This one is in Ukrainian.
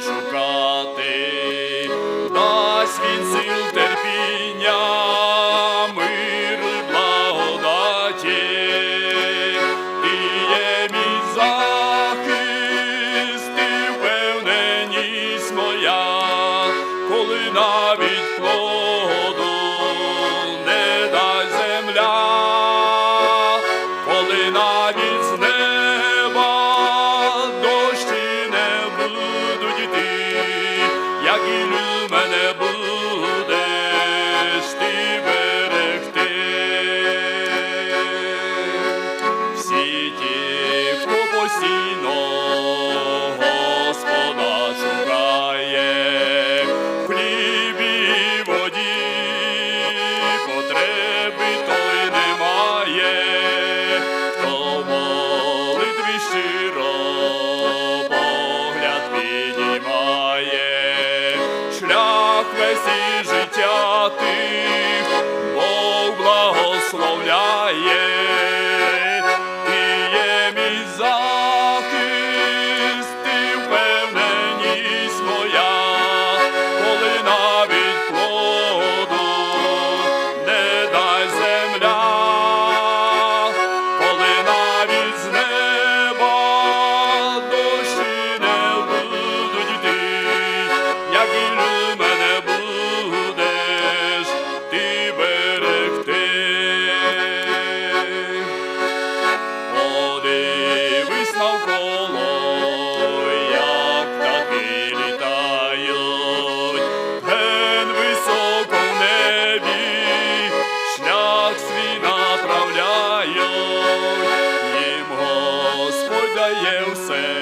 шукати, дасть він сил терпіння, миру і благодаті, ти є мій захист, ти впевненість моя, коли навіть. І життя тих, Бог благословляє. Їм все,